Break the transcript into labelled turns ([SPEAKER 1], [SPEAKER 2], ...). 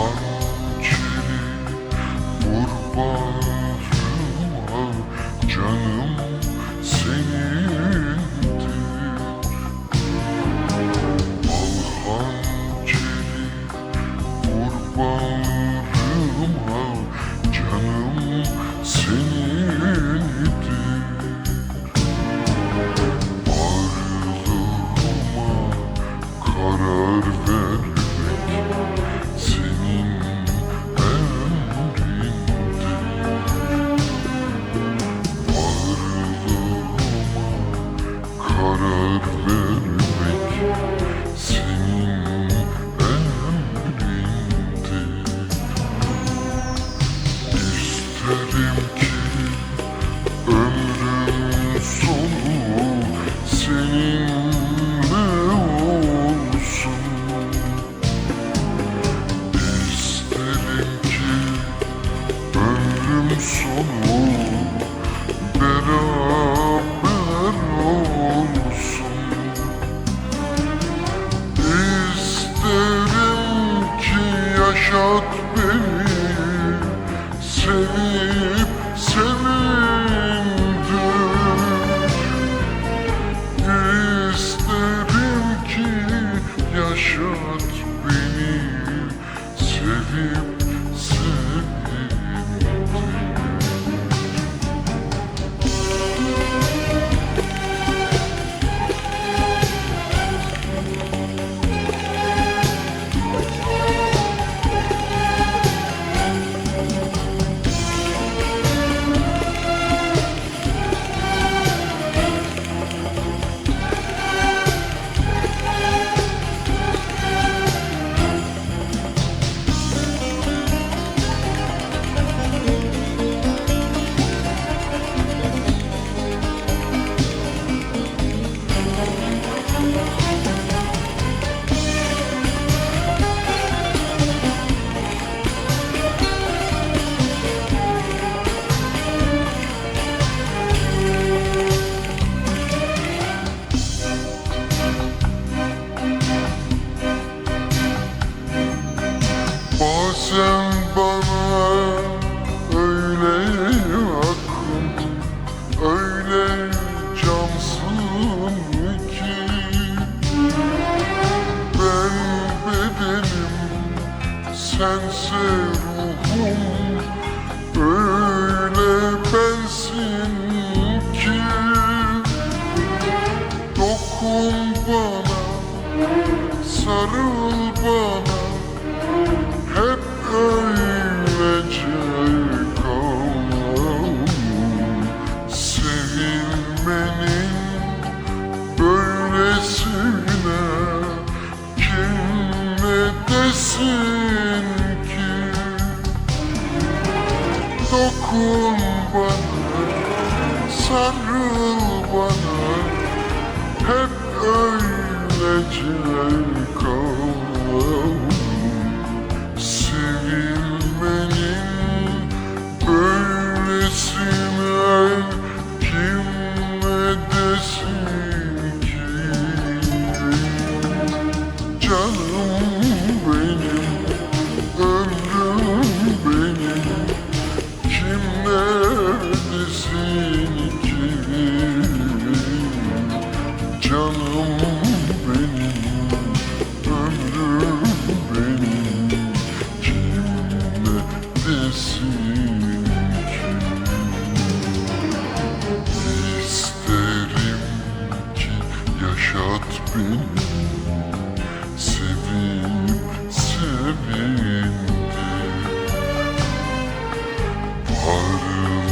[SPEAKER 1] 哦。Sürüp sürüp Bazen bana öyle yakın Öyle cansın ki. Ben bedenim sen sevdin neredesin ki? Dokun bana, sarıl bana, hep öylece Yaşat beni Sevin, sevindi Bağrım